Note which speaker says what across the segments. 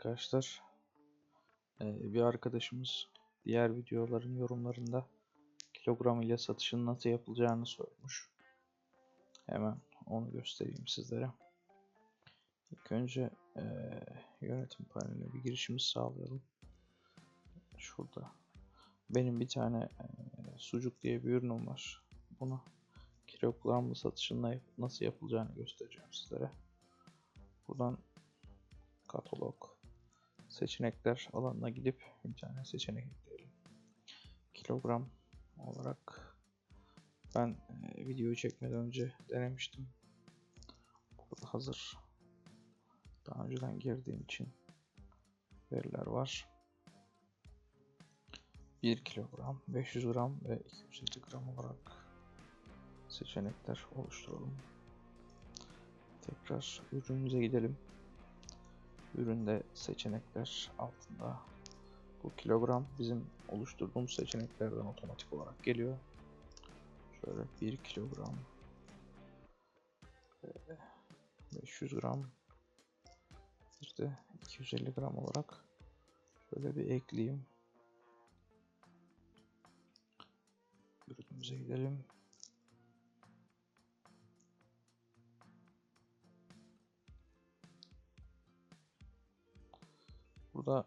Speaker 1: arkadaşlar. Ee, bir arkadaşımız diğer videoların yorumlarında kilogram ile satışın nasıl yapılacağını sormuş. Hemen onu göstereyim sizlere. İlk önce eee, yönetim paneline bir girişimiz sağlayalım. Şurada. Benim bir tane eee, sucuk diye bir ürünüm var. Bunu kilogramlı satışın na- nasıl yapılacağını göstereceğim sizlere. Buradan katalog seçenekler alanına gidip bir tane seçenek ekleyelim. Kilogram olarak ben e, videoyu çekmeden önce denemiştim. Burada hazır daha önceden girdiğim için veriler var. 1 kilogram, 500 gram ve 250 gram olarak seçenekler oluşturalım. Tekrar ürünümüze gidelim. Üründe seçenekler altında bu kilogram bizim oluşturduğumuz seçeneklerden otomatik olarak geliyor. Şöyle 1 kilogram ve 500 gram bir de 250 gram olarak şöyle bir ekleyeyim. Ürünümüze gidelim. Burada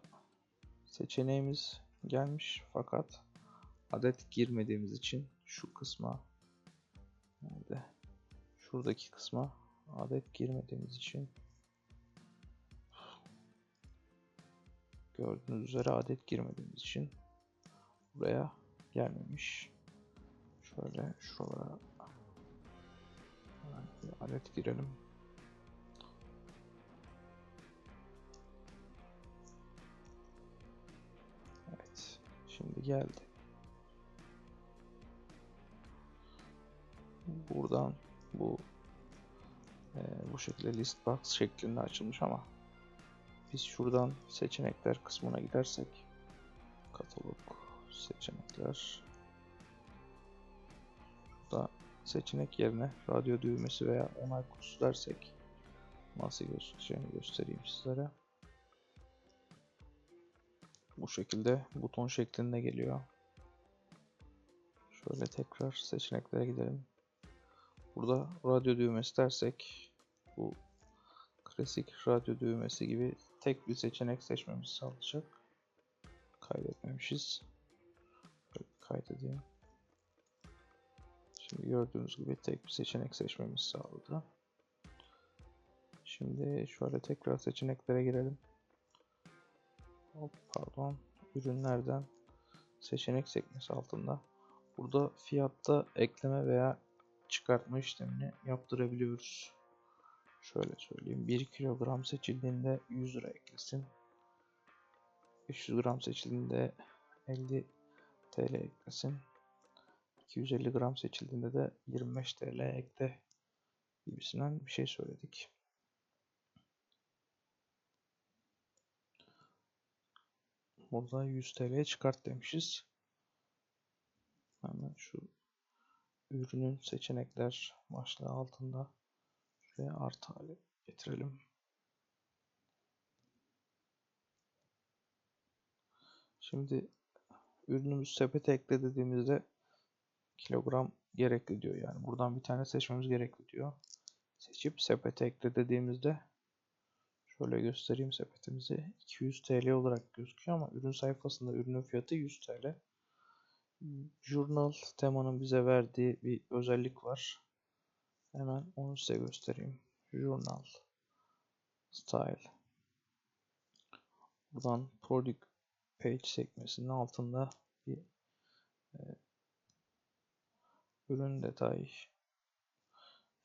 Speaker 1: seçeneğimiz gelmiş fakat adet girmediğimiz için şu kısma nerede? Şuradaki kısma adet girmediğimiz için gördüğünüz üzere adet girmediğimiz için buraya gelmemiş. Şöyle şuralara adet girelim. Geldi. Buradan bu e, bu şekilde list box şeklinde açılmış ama biz şuradan seçenekler kısmına gidersek katalog seçenekler burada seçenek yerine radyo düğmesi veya onay kutusu dersek nasıl gözükeceğini göstereyim sizlere. Bu şekilde buton şeklinde geliyor. Şöyle tekrar seçeneklere gidelim. Burada radyo düğmesi dersek bu klasik radyo düğmesi gibi tek bir seçenek seçmemizi sağlayacak. Kaydetmemişiz. Böyle kaydedeyim. Şimdi gördüğünüz gibi tek bir seçenek seçmemizi sağladı. Şimdi şöyle tekrar seçeneklere girelim. Pardon. Ürünlerden seçenek sekmesi altında. Burada fiyatta ekleme veya çıkartma işlemini yaptırabiliyoruz. Şöyle söyleyeyim. 1 kilogram seçildiğinde 100 lira eklesin. 500 gram seçildiğinde 50 TL eklesin. 250 gram seçildiğinde de 25 TL ekle gibisinden bir şey söyledik. Burada 100 TL çıkart demişiz. Hemen şu ürünün seçenekler başlığı altında şuraya artı hale getirelim. Şimdi ürünümüz sepete ekle dediğimizde kilogram gerekli diyor. Yani buradan bir tane seçmemiz gerekli diyor. Seçip sepete ekle dediğimizde şöyle göstereyim sepetimizi 200 TL olarak gözüküyor ama ürün sayfasında ürünün fiyatı 100 TL. Journal temanın bize verdiği bir özellik var. Hemen onu size göstereyim. Journal Style. Buradan Product Page sekmesinin altında bir e, ürün detay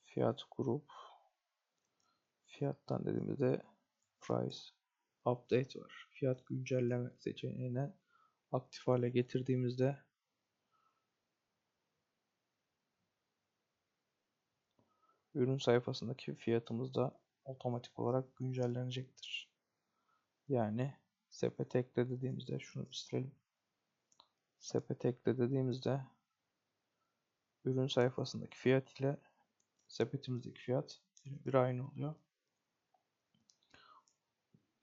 Speaker 1: fiyat grup fiyattan dediğimizde price update var. Fiyat güncelleme seçeneğine aktif hale getirdiğimizde ürün sayfasındaki fiyatımız da otomatik olarak güncellenecektir. Yani sepete ekle dediğimizde şunu bitirelim. Sepete ekle dediğimizde ürün sayfasındaki fiyat ile sepetimizdeki fiyat bir aynı oluyor.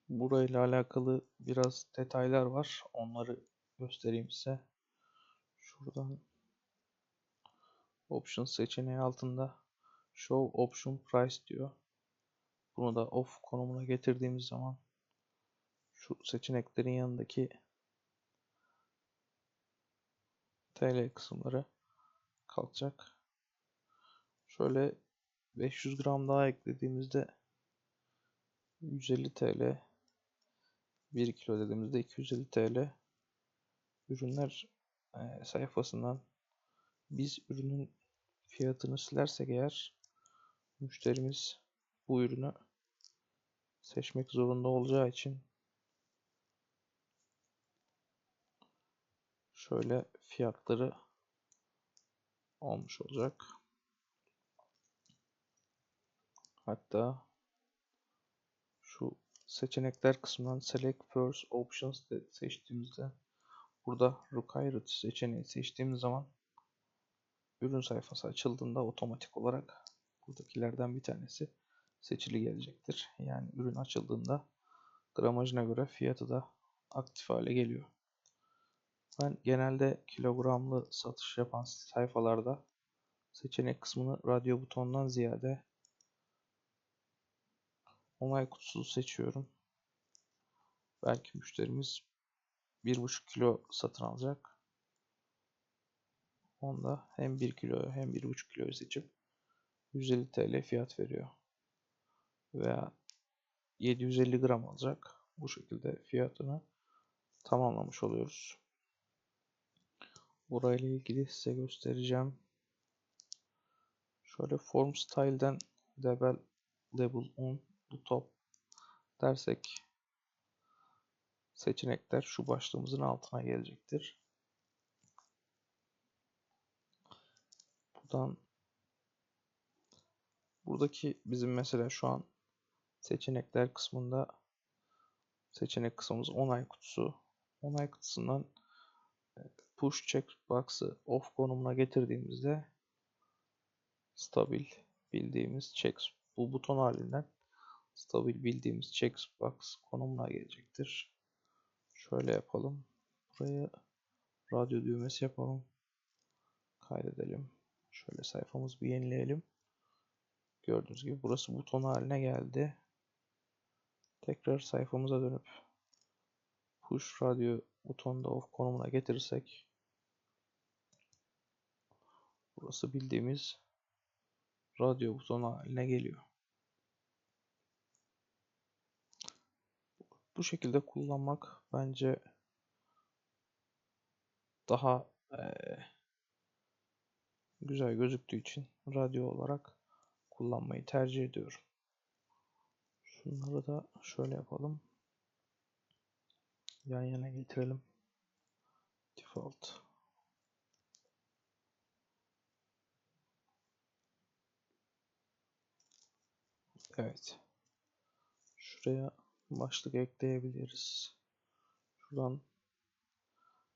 Speaker 1: Burayla alakalı biraz detaylar var. Onları göstereyim size. Şuradan Option seçeneği altında Show Option Price diyor. Bunu da off konumuna getirdiğimiz zaman şu seçeneklerin yanındaki TL kısımları kalkacak. Şöyle 500 gram daha eklediğimizde 150 TL 1 kilo dediğimizde 250 TL ürünler e, sayfasından biz ürünün fiyatını silersek eğer müşterimiz bu ürünü seçmek zorunda olacağı için şöyle fiyatları olmuş olacak. Hatta seçenekler kısmından Select First Options de seçtiğimizde burada Required seçeneği seçtiğimiz zaman ürün sayfası açıldığında otomatik olarak buradakilerden bir tanesi seçili gelecektir. Yani ürün açıldığında gramajına göre fiyatı da aktif hale geliyor. Ben genelde kilogramlı satış yapan sayfalarda seçenek kısmını radyo butonundan ziyade onay kutusu seçiyorum. Belki müşterimiz 1,5 kilo satın alacak. Onda hem 1 kilo hem 1,5 kiloyu seçip 150 TL fiyat veriyor. Veya 750 gram alacak. Bu şekilde fiyatını tamamlamış oluyoruz. Burayla ilgili size göstereceğim. Şöyle form style'den label label on the top dersek seçenekler şu başlığımızın altına gelecektir. Buradan buradaki bizim mesela şu an seçenekler kısmında seçenek kısmımız onay kutusu. Onay kutusundan e, push checkbox'ı off konumuna getirdiğimizde stabil bildiğimiz check bu buton halinden stabil bildiğimiz checkbox konumuna gelecektir. Şöyle yapalım. Buraya radyo düğmesi yapalım. Kaydedelim. Şöyle sayfamızı bir yenileyelim. Gördüğünüz gibi burası buton haline geldi. Tekrar sayfamıza dönüp push radyo butonda off konumuna getirirsek burası bildiğimiz radyo butonu haline geliyor. Bu şekilde kullanmak bence daha ee, güzel gözüktüğü için radyo olarak kullanmayı tercih ediyorum. Şunları da şöyle yapalım. Yan yana getirelim. Default. Evet. Şuraya başlık ekleyebiliriz. Şuradan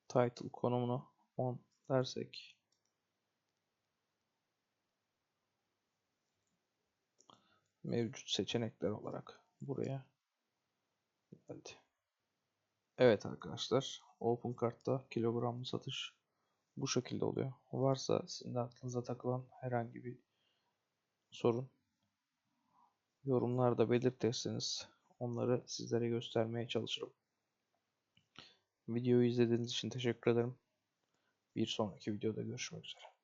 Speaker 1: title konumunu on dersek mevcut seçenekler olarak buraya geldi. Evet arkadaşlar Open Kart'ta kilogramlı satış bu şekilde oluyor. Varsa sizin de aklınıza takılan herhangi bir sorun yorumlarda belirtirseniz onları sizlere göstermeye çalışırım. Videoyu izlediğiniz için teşekkür ederim. Bir sonraki videoda görüşmek üzere.